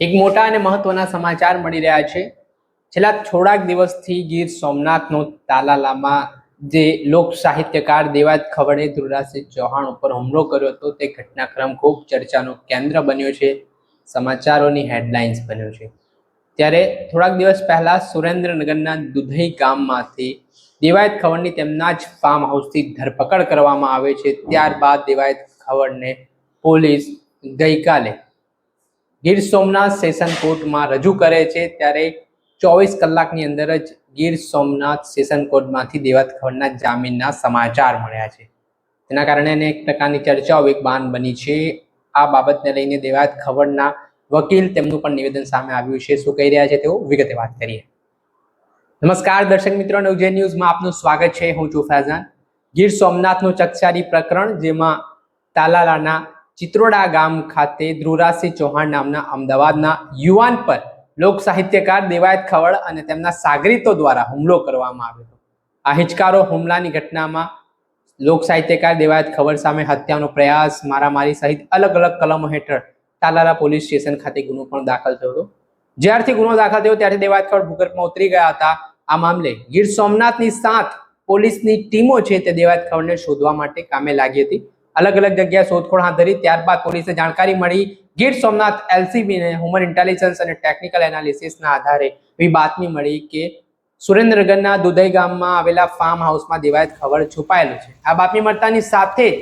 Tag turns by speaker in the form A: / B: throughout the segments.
A: એક મોટા અને મહત્વના સમાચાર મળી રહ્યા છે. છેલ્લા થોડાક દિવસથી ગીર સોમનાથનો તાલાલામાં જે લોક સાહિત્યકાર દેવાજ ખવડે ધ્રુવરાજસિંહ ચૌહાણ ઉપર હુમલો કર્યો હતો, તે ઘટનાક્રમ ખૂબ ચર્ચાનું કેન્દ્ર બન્યો છે, સમાચારોની હેડલાઇન્સ બન્યો છે. ત્યારે થોડાક દિવસ પહેલા સુરેન્દ્રનગરના દુધઈ ગામમાંથી દેવાયત ખવડની તેમના જ ફાર્મ હાઉસથી ધરપકડ કરવામાં આવે છે. ત્યારબાદ દેવાયત ખવડને પોલીસ ગઈકાલે ગીર સોમનાથ સેશન કોર્ટમાં રજૂ કરે છે, ત્યારે ચોવીસ કલાકની અંદર જ ગીર સોમનાથ સેશન કોર્ટમાંથી દેવાત ખવડના જામીનના સમાચાર મળ્યા છે. તેના કારણે એને એક પ્રકારની ચર્ચાઓ વેગવાન બની છે. આ બાબતને લઈને દેવાત ખવડના વકીલ તેમનું પણ નિવેદન સામે આવ્યું છે. શું કહી રહ્યા છે તેઓ? વિગતે વાત કરીએ. નમસ્કાર દર્શક મિત્રો નવજે ન્યૂઝમાં આપનું સ્વાગત છે. હું છું ફૈઝાન. ગીર સોમનાથનું ચકચારી પ્રકરણ, જેમાં તાલાલાના ચિત્રોડા ગામ ખાતે ધ્રુવરાજસિંહ ચૌહાણ નામના અમદાવાદના યુવાન પર લોક સાહિત્યકાર દેવાયત ખવડ અને તેમના સાગરીતો દ્વારા હુમલો કરવામાં આવ્યો હતો. આ હિચકારો હુમલાની ઘટનામાં લોક સાહિત્યકાર દેવાયત ખવડ સામે હત્યાનો પ્રયાસ, મારામારી સહિત અલગ અલગ કલમો હેઠળ તાલાલા પોલીસ સ્ટેશન ખાતે ગુનો પણ દાખલ થયો હતો. જ્યારથી ગુનો દાખલ થયો ત્યારથી દેવાયત ખવડ ભૂગર્ભમાં ઉતરી ગયા હતા. આ મામલે ગીર સોમનાથની સાત પોલીસની ટીમો છે તે દેવાયત ખવડને શોધવા માટે કામે લાગી હતી. અલગ અલગ જગ્યાએ શોધખોળ હાથ ધરી, ત્યારબાદ પોલીસે જાણકારી મળી ગીર સોમનાથ એલસીબીને હ્યુમન ઇન્ટેલિજન્સ અને ટેકનિકલ એનાલિસિસના આધારે એવી બાતમી મળી કે સુરેન્દ્રનગરના દુધઈ ગામમાં આવેલા ફાર્મ હાઉસમાં દેવાયત ખવડ છુપાયેલું છે. આ બાતમી મળતાની સાથે જ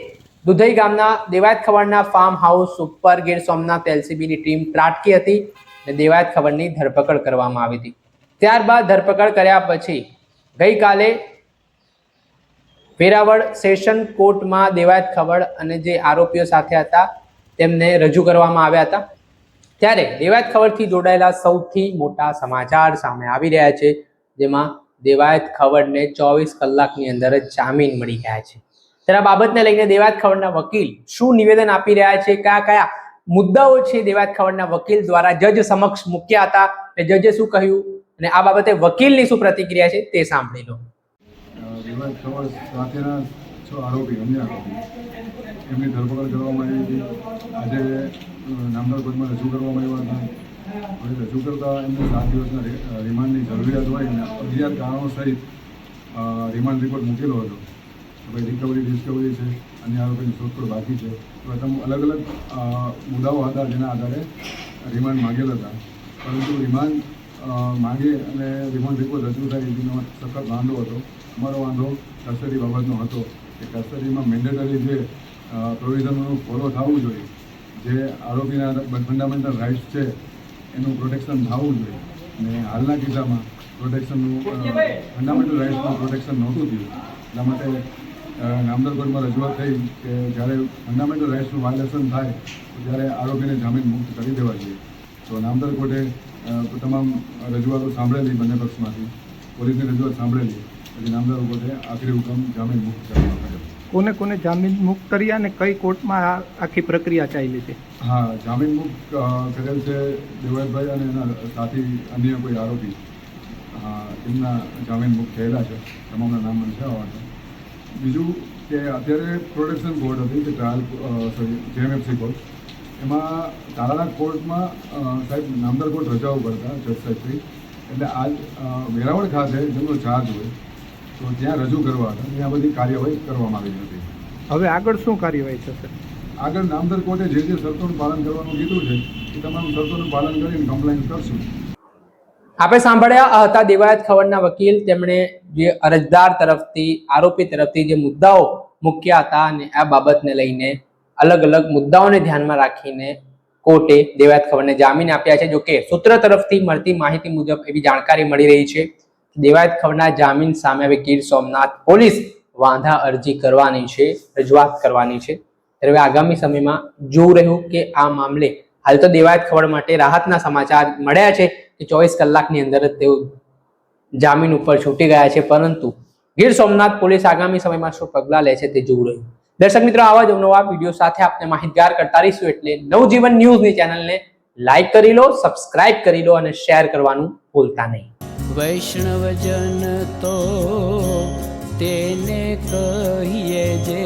A: દુધઈ ગામના દેવાયત ખવડના ફાર્મ હાઉસ ઉપર ગીર સોમનાથ એલસીબીની ટીમ ત્રાટકી હતી અને દેવાયત ખવડની ધરપકડ કરવામાં આવી હતી. ત્યારબાદ ધરપકડ કર્યા પછી ગઈકાલે વેરાવળ સેશન કોર્ટમાં દેવાયત ખવડ અને જે આરોપીઓ સાથે હતા, તેમને રજૂ કરવામાં આવ્યા હતા. ત્યારે દેવાયત ખવડથી જોડાયેલા સૌથી મોટા સમાચાર સામે આવી રહ્યા છે, જેમાં દેવાયત ખવડને ચોવીસ કલાકની અંદર જ જામીન મળી ગયા છે. ત્યારે બાબતને લઈને દેવાયત ખવડના વકીલ શું નિવેદન આપી રહ્યા છે, કયા કયા મુદ્દાઓ છે દેવાયત ખવડના વકીલ દ્વારા જજ સમક્ષ મૂક્યા હતા અને જજે શું કહ્યું, અને આ બાબતે વકીલની શું પ્રતિક્રિયા છે તે સાંભળી લો.
B: દેવાય ખબર સાથેના છ આરોપી અન્ય આરોપી. એમની ધરપકડ કરવામાં આવી હતી. આજે નામદાર કોર્ટમાં રજૂ કરવામાં આવ્યા હતા. હવે રજૂ કરતા એમને સાત દિવસના રિમાન્ડની જરૂરિયાત હોય અને અગિયાર કારણો સહિત રિમાન્ડ રિપોર્ટ મૂકેલો હતો. ભાઈ રિકવરી ડિસ્કવરી છે. અન્ય આરોપીની શોધખોળ બાકી છે. પ્રથમ અલગ અલગ મુદ્દાઓ હતા જેના આધારે રિમાન્ડ માંગેલ હતા. પરંતુ રિમાન્ડ માંગે અને રિમાન્ડ રિપોર્ટ રજૂ થાય એનો સખત વાંધો હતો. અમારો વાંધો કસ્ટડી બાબતનો હતો કે કસ્ટડીમાં મેન્ડેટરી જે પ્રોવિઝનનું ફોલો થવું જોઈએ, જે આરોપીના ફંડામેન્ટલ રાઇટ્સ છે, એનું પ્રોટેક્શન થવું જોઈએ. અને હાલના કિસ્સામાં પ્રોટેક્શનનું ફંડામેન્ટલ રાઇટ્સનું પ્રોટેક્શન નહોતું થયું. એટલા માટે નામદાર કોર્ટમાં રજૂઆત થઈ કે જ્યારે ફંડામેન્ટલ રાઇટ્સનું વાયોલેશન થાય ત્યારે આરોપીને જામીન મુક્ત કરી દેવા જોઈએ. તો નામદાર કોર્ટે તમામ રજૂઆતો સાંભળેલી બંને પક્ષમાંથી. પોલીસની રજૂઆત સાંભળેલી. પછી નામદાર કોર્ટે આખરી હુકમ જામીન મુક્ત કરવામાં
C: કોને કોને જામીન મુક્ત કર્યા અને કઈ કોર્ટમાં આખી પ્રક્રિયા ચાલી છે?
B: હા જામીન મુક્ત કરેલ છે દેવાભાઈ અને એના સાથી અન્ય કોઈ આરોપી. એમના જામીન મુક્ત થયેલા છે. તમામના નામ મને છે. બીજું કે અત્યારે પ્રોડક્શન બોર્ડ હતી કે ટ્રાયલ સોરી જેએમએફસી કોર્ટ એમાં તારાના કોર્ટમાં સાહેબ નામદાર કોર્ટ રજાઓ કરતા જજ સાહેબથી. એટલે આજ વેરાવળ ખાતે જેમનો ચાર્જ હોય તો ત્યાં રજૂ કરવા હતા. ત્યાં બધી કાર્યવાહી કરવામાં આવી હતી.
C: હવે આગળ શું કાર્યવાહી થશે?
B: આગળ નામદાર કોર્ટે જે જે શરતોનું પાલન કરવાનું કીધું છે એ તમામ શરતોનું પાલન કરીને કમ્પ્લાયન્સ કરશું.
A: આપણે સાંભળ્યા હતા દેવાયત ખવડના વકીલ તેમણે જે અરજદાર તરફથી આરોપી તરફથી જે મુદ્દાઓ મૂક્યા હતા અને આ બાબતને લઈને અલગ અલગ મુદ્દાઓને ધ્યાનમાં રાખીને કોર્ટે દેવાયત ખવડને જામીન આપ્યા છે. જોકે સૂત્ર તરફથી મળતી માહિતી મુજબ એવી જાણકારી મળી રહી છે દેવાયત ખવડના જામીન સામે હવે ગીર સોમનાથ પોલીસ વાંધા અરજી કરવાની છે, રજૂઆત કરવાની છે. ત્યારે આગામી સમયમાં જોવું રહ્યું કે આ મામલે હાલ તો દેવાયત ખવડ માટે રાહતના સમાચાર મળ્યા છે કે ચોવીસ કલાકની અંદર જ તેઓ જામીન ઉપર છૂટી ગયા છે. પરંતુ ગીર સોમનાથ પોલીસ આગામી સમયમાં શું પગલાં લે છે તે જોવું રહ્યું. દર્શક મિત્રો, આવા જ નવા વીડિયો સાથે આપને માહિતગાર કરતા રહીશું એટલે નવજીવન ન્યૂઝની ચેનલને લાઈક કરી લો સબસ્ક્રાઇબ કરી લો અને શેર કરવાનું ભૂલતા નહીં.
D: વૈષ્ણવજન તો તેને કહીએ જે